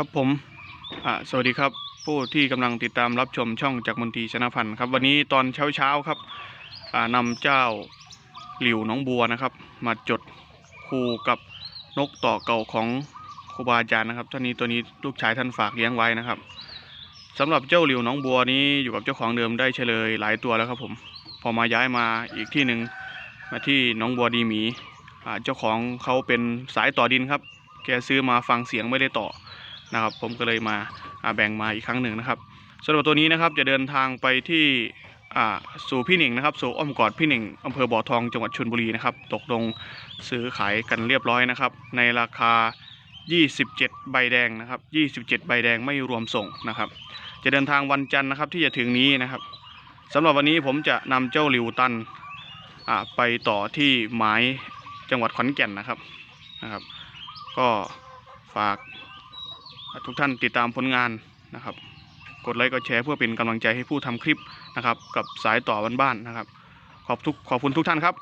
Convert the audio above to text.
ครับผมสวัสดีครับผู้ที่กำลังติดตามรับชมช่องจากมนตรีชนะพันธ์ครับ วันนี้ตอนเช้าเช้าๆครับอ่านำเจ้าหลิวน้องบัวนะครับ มาจดคู่กับนกต่อเก่าของครูบาอาจารย์นะครับท่านนี้ตัวนี้ลูกชายท่านฝากเลี้ยงไว้นะครับสำหรับเจ้าหลิวน้องบัวนี้อยู่กับเจ้าของเดิมได้เฉลยหลายตัวแล้วครับผมพอมาย้ายมาอีกที่หนึ่งมาที่น้องบัวดีหมีเจ้าของเขาเป็นสายต่อดินครับ แกซื้อมาฟังเสียงไม่ได้ต่อ นะครับ ผมก็เลยมาแบ่งมาอีกครั้งหนึ่งนะครับสำหรับตัวนี้นะครับจะเดินทางไปที่สู่พี่หนิงนะครับสู่อ้อมกอดพี่หนิงอำเภอบ่อทองจังหวัดชลบุรีนะครับตกลงซื้อขายกันเรียบร้อยนะครับ ในราคา 27 ใบแดงนะครับ 27 ใบแดงไม่รวมส่งนะครับ จะเดินทางวันจันทร์นะครับที่จะถึงนี้นะครับสำหรับวันนี้ผมจะนำเจ้าหลิวตันไปต่อที่หมายจังหวัดขอนแก่นนะครับนะครับ ก็ฝาก ทุกท่านติดตามผลงานนะครับ กดไลค์กดแชร์เพื่อเป็นกำลังใจให้ผู้ทำคลิปนะครับ กับสายต่อบ้านๆนะครับ ขอบทุกขอบคุณทุกท่านครับ